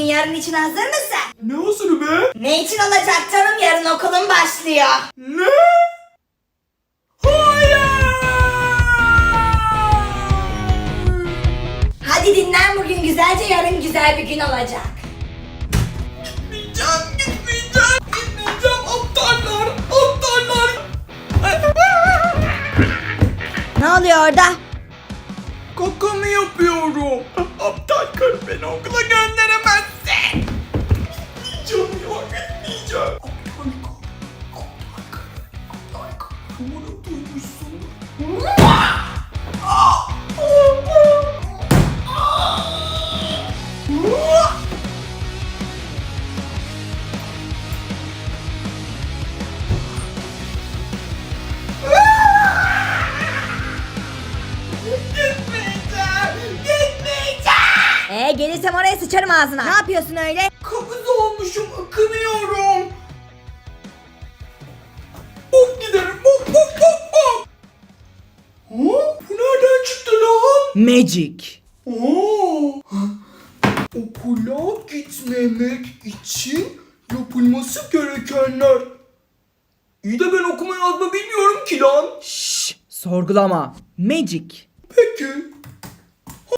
bugün yarın için hazır mısın? Ne hazırı be? Ne için olacak canım yarın okulun başlıyor. Ne? Hayır! Hadi dinlen bugün güzelce yarın güzel bir gün olacak. Gitmeyeceğim, gitmeyeceğim, gitmeyeceğim. Aptallar, aptallar. Ne oluyor orada? Kaka mı yapıyorum? Aptal karı beni okula gönderemezsin. Ya, gitmeyeceğim. Umarım duymuşsundur. Gitmeyeceğim, gitmeyeceğim. Ee gelirsem oraya sıçarım ağzına. Ne yapıyorsun öyle? Kabız olmuşum, ıkınıyorum. Bok giderim, bok bok bok bok. Ha? Bu nereden çıktı lan? Magic. Oo. Okula gitmemek için yapılması gerekenler. İyi de ben okuma yazma bilmiyorum ki lan. Şşş, sorgulama. Magic. Peki.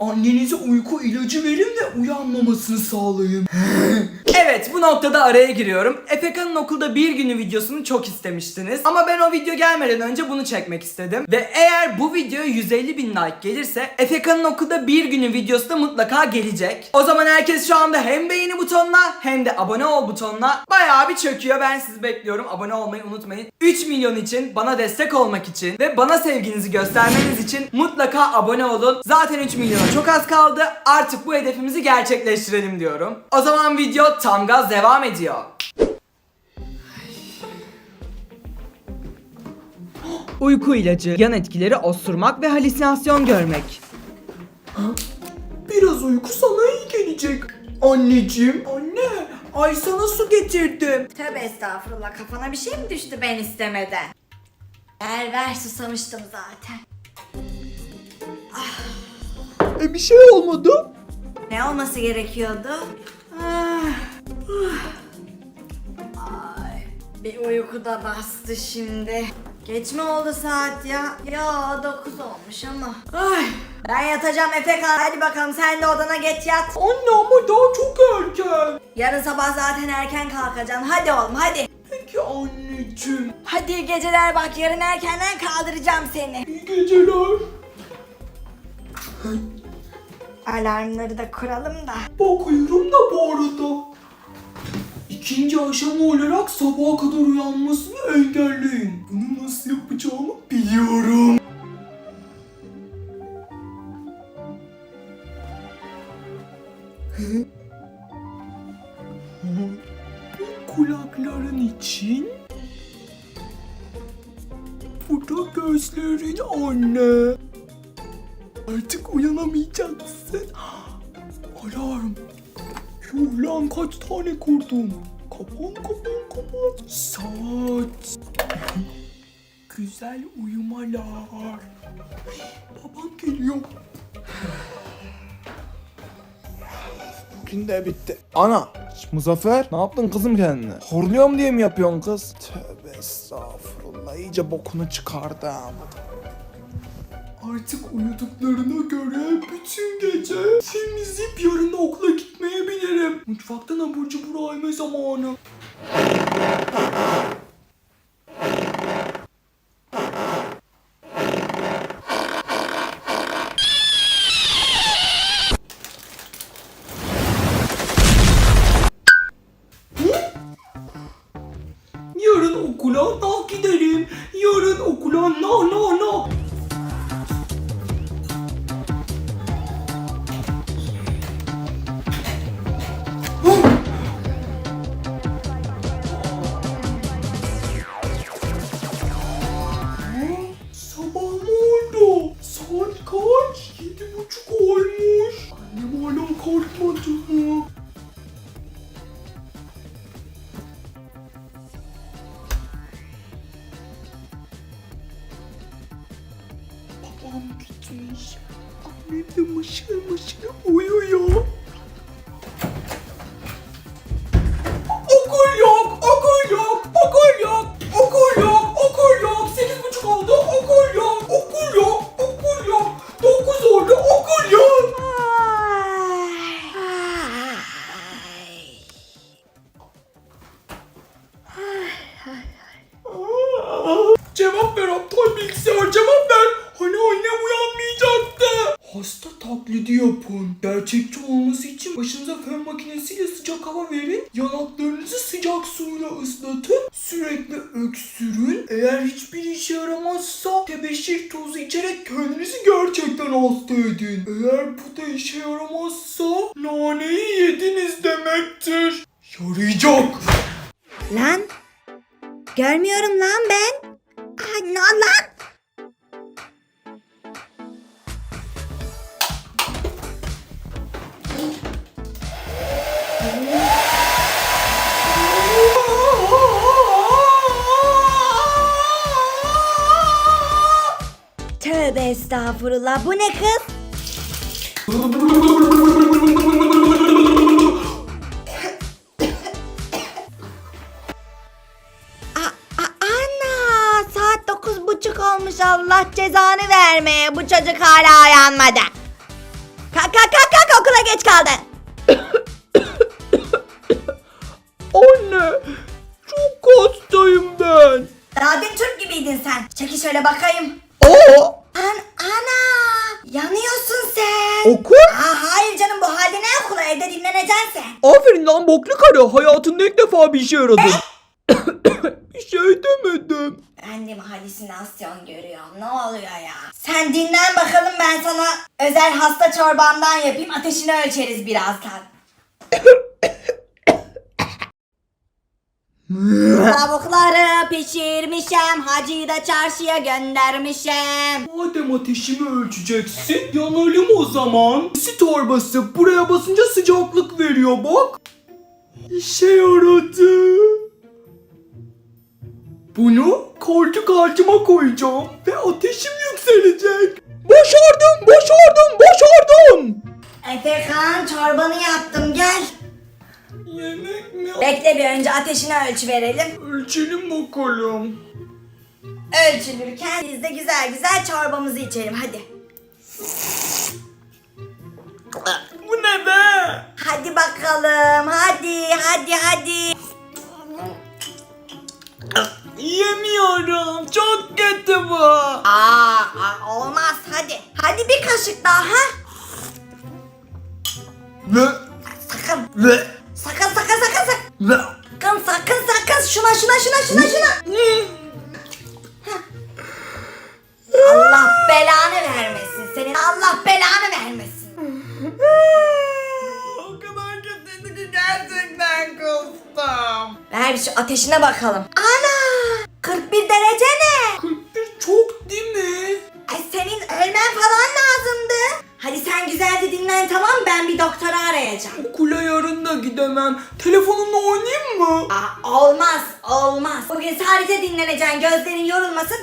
Annenize uyku ilacı verin de uyanmamasını sağlayın. Evet bu noktada araya giriyorum. Efeka'nın okulda bir günü videosunu çok istemiştiniz. Ama ben o video gelmeden önce bunu çekmek istedim. Ve eğer bu video 150 bin like gelirse Efeka'nın okulda bir günü videosu da mutlaka gelecek. O zaman herkes şu anda hem beğeni butonuna hem de abone ol butonuna bayağı bir çöküyor. Ben sizi bekliyorum. Abone olmayı unutmayın. 3 milyon için bana destek olmak için ve bana sevginizi göstermeniz için mutlaka abone olun. Zaten 3 milyona çok az kaldı. Artık bu hedefimizi gerçekleştirelim diyorum. O zaman video tam gaz devam ediyor. Uyku ilacı, yan etkileri osurmak ve halüsinasyon görmek. Biraz uyku sana iyi gelecek. Anneciğim. Anne. Ay sana su getirdim. Tövbe estağfurullah kafana bir şey mi düştü ben istemeden? Ver ver susamıştım zaten. E bir şey olmadı. Ne olması gerekiyordu? Ah. Ay, bir uyku da bastı şimdi. Geç mi oldu saat ya? Ya 9 olmuş ama. Ay, ben yatacağım Efekan. Hadi bakalım sen de odana geç yat. Anne ama daha çok erken. Yarın sabah zaten erken kalkacaksın. Hadi oğlum hadi. Peki anneciğim. Hadi iyi geceler bak yarın erkenden kaldıracağım seni. İyi geceler. Alarmları da kuralım da. Bakıyorum da bu arada. İkinci aşama olarak sabaha kadar uyanmasını engelleyin. Bunu nasıl yapacağımı biliyorum. Bu kulakların için bu da gözlerin anne. Artık uyanamayacaksın. Yuh lan kaç tane kurdum. Kapan kapan kapan. Saat. Güzel uyumalar. Babam geliyor. Bugün de bitti. Ana! Muzaffer ne yaptın kızım kendine? Horluyorum diye mi yapıyorsun kız? Tövbe estağfurullah iyice bokunu çıkardı ama. Artık uyuduklarına göre bütün gece temizleyip yarın okula gitmeyebilirim. Mutfaktan abur cubur alma zamanı. Yarın okula nah giderim. Yarın okula nah nah nah. Benim de mışıl mışıl uyuyor. Okul yok, okul yok, okul yok, okul yok, okul yok. Sekiz buçuk oldu, okul yok, okul yok, okul yok. Dokuz oldu, okul yok. Cevap ver aptal bilgisayar, cevap ver yapın. Gerçekçi olması için başınıza fön makinesiyle sıcak hava verin. Yanaklarınızı sıcak suyla ıslatın. Sürekli öksürün. Eğer hiçbir işe yaramazsa tebeşir tozu içerek kendinizi gerçekten hasta edin. Eğer bu da işe yaramazsa naneyi yediniz demektir. Yarayacak. Lan. Görmüyorum lan ben. Ay, lan Tövbe estağfurullah. Bu ne kız? A- a- ana saat dokuz buçuk olmuş Allah cezanı vermeye bu çocuk hala uyanmadı. Kalk kalk kalk kalk okula geç kaldın. Anne çok hastayım ben. Daha dün Türk gibiydin sen. Çekil şöyle bakayım. Aa An ana yanıyorsun sen. okul? Aa, hayır canım bu halde ne okula evde dinleneceksin sen. Aferin lan boklu karı hayatında ilk defa bir işe yaradın. bir şey demedim. Ben de mi halüsinasyon görüyorum ne oluyor ya. Sen dinlen bakalım ben sana özel hasta çorbamdan yapayım ateşini ölçeriz birazdan. Tavukları pişirmişem hacıyı da çarşıya göndermişem. Madem ateşimi ölçeceksin yanalım o zaman. Isi torbası buraya basınca sıcaklık veriyor bak. İşe yaradı. Bunu koltuk altıma koyacağım ve ateşim yükselecek. Başardım, başardım, başardım. Efekan çorbanı yaptım gel. Yemek mi? Bekle bir önce ateşini ölç verelim. Ölçelim bakalım. Ölçülürken biz de güzel güzel çorbamızı içelim hadi. Bu ne be? Hadi bakalım hadi hadi hadi. Yemiyorum. Çok kötü bu. Aa, aa, olmaz hadi. Hadi bir kaşık daha ha. Ve Sakın. sakın Sakın sakın sakın şuna şuna şuna şuna şuna. Allah belanı vermesin senin. Allah belanı vermesin. o kadar kötüydü ki gerçekten kustum. Ver bir şu ateşine bakalım. Ana! 41 derece ne? 41 çok değil mi? Ay senin ölmen falan lazımdı. Hadi sen güzelce dinlen tamam ben bir doktoru arayacağım. Okula yarın da gidemem. Telefonumla oynayayım mı? Aa, olmaz olmaz. Bugün sadece dinleneceksin gözlerin yorulmasın.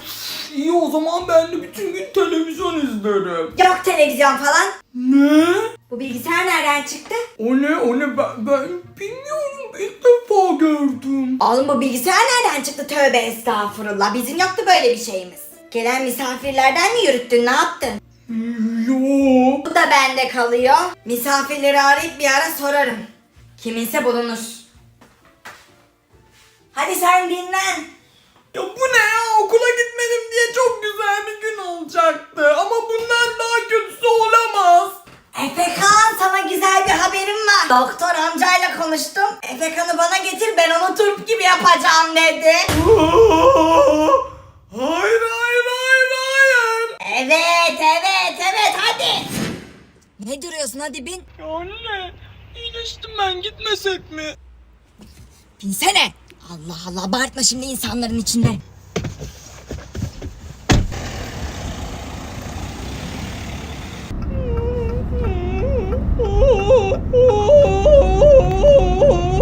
İyi o zaman ben de bütün gün televizyon izlerim. Yok televizyon falan. Ne? Bu bilgisayar nereden çıktı? O ne o ne ben, ben bilmiyorum ilk defa gördüm. Oğlum bu bilgisayar nereden çıktı tövbe estağfurullah. Bizim yoktu böyle bir şeyimiz. Gelen misafirlerden mi yürüttün ne yaptın? Yok. Bu da bende kalıyor. Misafirleri arayıp bir ara sorarım. Kiminse bulunur. Hadi sen dinlen. Ya bu ne ya okula gitmedim diye çok güzel bir gün olacaktı. Ama bundan daha kötüsü olamaz. Efekan sana güzel bir haberim var. Doktor amcayla konuştum. Efekan'ı bana getir ben onu turp gibi yapacağım dedi. Hayır hayır hayır hayır. Evet evet. Ne duruyorsun hadi bin. Anne iyileştim ben gitmesek mi? Binsene. Allah Allah abartma şimdi insanların içinde.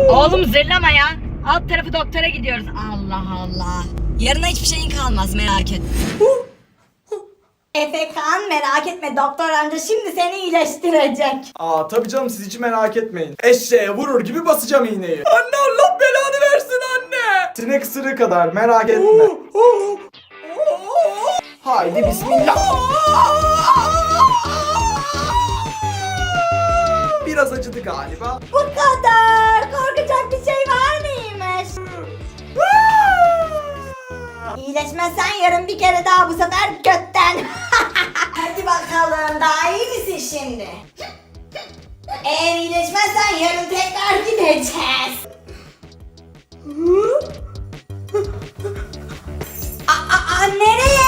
Oğlum zırlama ya. Alt tarafı doktora gidiyoruz. Allah Allah. Yarına hiçbir şeyin kalmaz merak etme. Efekan merak etme doktor amca şimdi seni iyileştirecek. Aa tabii canım siz hiç merak etmeyin. Eşeğe vurur gibi basacağım iğneyi. Anne Allah belanı versin anne. Sinek ısırığı kadar merak etme. Haydi bismillah. Biraz acıdı galiba. Bu kadar. Korkacak bir şey var mıymış? İyileşmezsen yarın bir kere daha bu sefer götten. Bakalım daha iyi misin şimdi? zaten yarın tekrar gideceğiz. Aa, aa, nereye?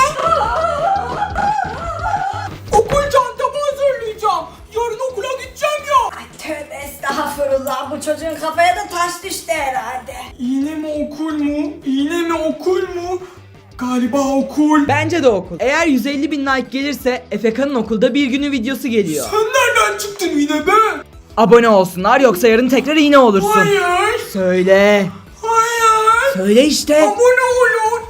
Okul çantamı hazırlayacağım. Yarın okula gideceğim ya. Ay, tövbe estağfurullah bu çocuğun kafaya da taş düştü herhalde. Yine mi okul mu? Yine mi okul? Galiba okul. Bence de okul. Eğer 150 bin like gelirse Efeka'nın okulda bir günü videosu geliyor. Sen nereden çıktın yine be? Abone olsunlar yoksa yarın tekrar iğne olursun. Hayır. Söyle. Hayır. Söyle işte. Abone olun.